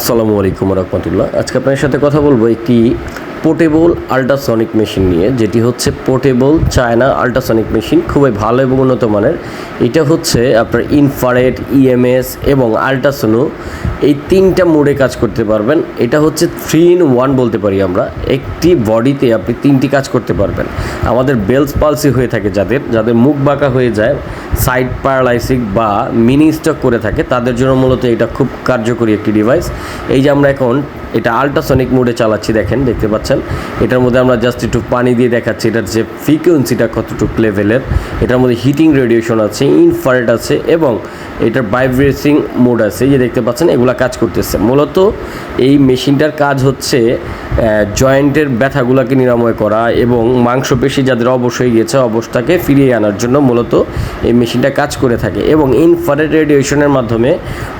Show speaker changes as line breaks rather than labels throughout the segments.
আসসালামু আলাইকুম রহমতুল্লাহ। আজকে আপনার সাথে কথা বলব একটি পোর্টেবল আল্ট্রাসনিক মেশিন নিয়ে, যেটি হচ্ছে পোর্টেবল চায়না আল্ট্রাসনিক মেশিন, খুবই ভালো এবং উন্নত মানের। এটা হচ্ছে আপনার ইনফারেট ইএমএস এবং আল্ট্রাসোনো। এই তিনটা মোডে কাজ করতে পারবেন। এটা হচ্ছে থ্রি ইন ওয়ান বলতে পারি আমরা। একটি বডিতে আপনি তিনটি কাজ করতে পারবেন। আমাদের বেলস পালসি হয়ে থাকে যাদের যাদের মুখ বাঁকা হয়ে যায়। সাইড প্যারালাইসিক বা মিনি স্টক করে থাকে, তাদের জন্য মূলত এটা খুব কার্যকরী একটি ডিভাইস এই যে আমরা এখন এটা আল্ট্রাসনিক মোডে চালাচ্ছি, দেখেন, দেখতে পাচ্ছেন? এটার মধ্যে আমরা জাস্ট একটু পানি দিয়ে দেখাচ্ছি, এটার যে ফ্রিকোয়েন্সিটা কতটুকু লেভেলের এটার মধ্যে হিটিং রেডিয়েশন আছে ইনফারেট আছে এবং এটার ভাইব্রেসিং মোড আছে। যে দেখতে পাচ্ছেন, এগুলা কাজ করতেছে। মূলত এই মেশিনটার কাজ হচ্ছে জয়েন্টের ব্যথাগুলোকে নিরাময় করা এবং মাংসপেশি যাদের অবশ হয়ে গিয়েছে অবস্থাকে ফিরিয়ে আনার জন্য মূলত এই মেশিনটা কাজ করে থাকে এবং ইনফারেট রেডিয়েশনের মাধ্যমে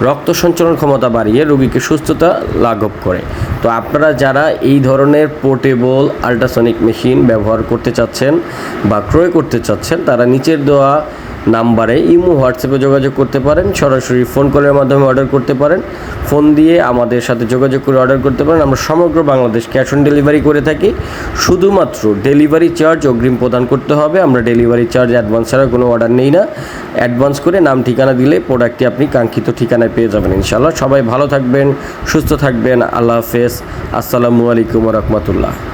রক্ত সঞ্চালন ক্ষমতা বাড়িয়ে রোগীকে সুস্থতা লাঘব করে। তো আপনারা যারা এই ধরনের পোর্টেবল আল্ট্রাসনিক মেশিন ব্যবহার করতে চাচ্ছেন বা ক্রয় করতে চাচ্ছেন, তারা নিচের দেওয়া নাম্বারে ইমো, হোয়াটসঅ্যাপে যোগাযোগ করতে পারেন, সরাসরি ফোন কলের মাধ্যমে অর্ডার করতে পারেন। ফোন দিয়ে আমাদের সাথে যোগাযোগ করে অর্ডার করতে পারেন। আমরা সমগ্র বাংলাদেশ ক্যাশ অন ডেলিভারি করে থাকি। শুধুমাত্র ডেলিভারি চার্জ অগ্রিম প্রদান করতে হবে। আমরা ডেলিভারি চার্জ অ্যাডভান্স ছাড়া কোনো অর্ডার নেই না। অ্যাডভান্স করে নাম, ঠিকানা দিলে প্রোডাক্টটি আপনি কাঙ্ক্ষিত ঠিকানায় পেয়ে যাবেন ইনশাল্লাহ সবাই ভালো থাকবেন, সুস্থ থাকবেন। আল্লাহ হাফেজ। আসসালামু আলাইকুম রহমতুল্লাহ।